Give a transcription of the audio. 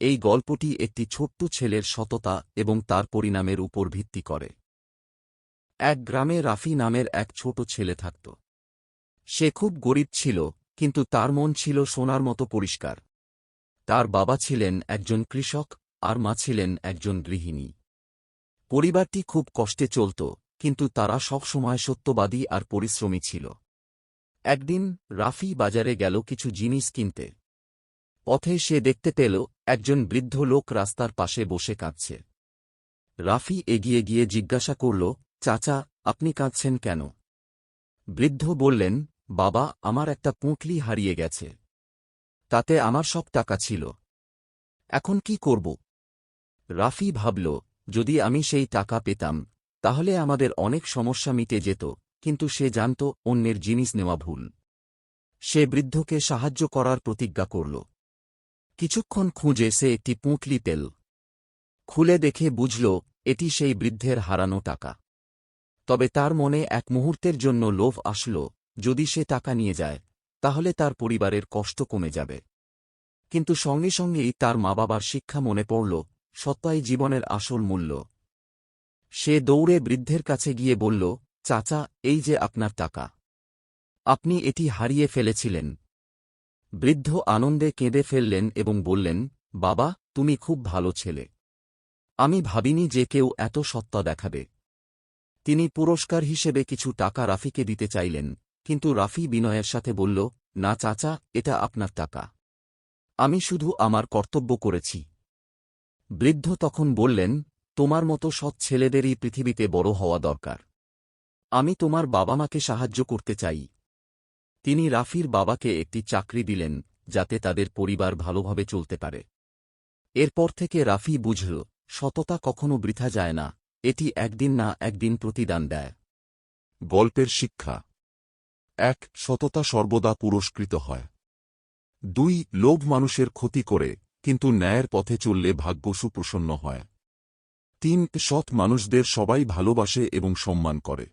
এই গল্পটি একটি ছোট্ট ছেলের সততা এবং তার পরিণামের উপর ভিত্তি করে। এক গ্রামে রাফি নামের এক ছোট ছেলে থাকত। সে খুব গরিব ছিল, কিন্তু তার মন ছিল সোনার মতো পরিষ্কার। তার বাবা ছিলেন একজন কৃষক, আর মা ছিলেন একজন গৃহিণী। পরিবারটি খুব কষ্টে চলত, কিন্তু তারা সবসময় সত্যবাদী আর পরিশ্রমী ছিল। একদিন রাফি বাজারে গেল কিছু জিনিস কিনতে। পথে সে দেখতে পেল, একজন বৃদ্ধ লোক রাস্তার পাশে বসে কাঁদছে। রাফি এগিয়ে গিয়ে জিজ্ঞাসা করল, চাচা, আপনি কাঁদছেন কেন? বৃদ্ধ বললেন, বাবা, আমার একটা পুঁটলি হারিয়ে গেছে। তাতে আমার সব টাকা ছিল। এখন কি করব? রাফি ভাবল, যদি আমি সেই টাকা পেতাম, তাহলে আমাদের অনেক সমস্যা মিটে যেত, কিন্তু সে জানত অন্যের জিনিস নেওয়া ভুল। সে বৃদ্ধকে সাহায্য করার প্রতিজ্ঞা করল। কিছুক্ষণ খুঁজে সে একটি পুঁটলি পেল খুলে দেখে বুঝল, এটি সেই বৃদ্ধের হারানো টাকা। তবে তার মনে এক মুহূর্তের জন্য লোভ আসল, যদি সে টাকা নিয়ে যায়, তাহলে তার পরিবারের কষ্ট কমে যাবে। কিন্তু সঙ্গে সঙ্গেই তার মা বাবার শিক্ষা মনে পড়ল সত্যাই জীবনের আসল মূল্য। সে দৌড়ে বৃদ্ধের কাছে গিয়ে বলল, চাচা, এই যে আপনার টাকা। আপনি এটি হারিয়ে ফেলেছিলেন বৃদ্ধ আনন্দে কেঁদে ফেললেন এবং বললেন, বাবা, তুমি খুব ভালো ছেলে। আমি ভাবিনি যে কেউ এত সত্তা দেখাবে। তিনি পুরস্কার হিসেবে কিছু টাকা রাফিকে দিতে চাইলেন, কিন্তু রাফি বিনয়ের সাথে বলল, না চাচা, এটা আপনার টাকা। আমি শুধু আমার কর্তব্য করেছি। বৃদ্ধ তখন বললেন, তোমার মতো সৎ ছেলেদেরই পৃথিবীতে বড় হওয়া দরকার। আমি তোমার বাবা মাকে সাহায্য করতে চাই। তিনি রাফির বাবাকে একটি চাকরি দিলেন, যাতে তাদের পরিবার ভালোভাবে চলতে পারে। এরপর থেকে রাফি বুঝল, সততা কখনো বৃথা যায় না, এটি একদিন না একদিন প্রতিদান দেয়। গল্পের শিক্ষা। এক, সততা সর্বদা পুরস্কৃত হয়। দুই, লোভ মানুষের ক্ষতি করে, কিন্তু ন্যায়ের পথে চললে ভাগ্য সুপ্রসন্ন হয়। তিন, সৎ মানুষদের সবাই ভালোবাসে এবং সম্মান করে।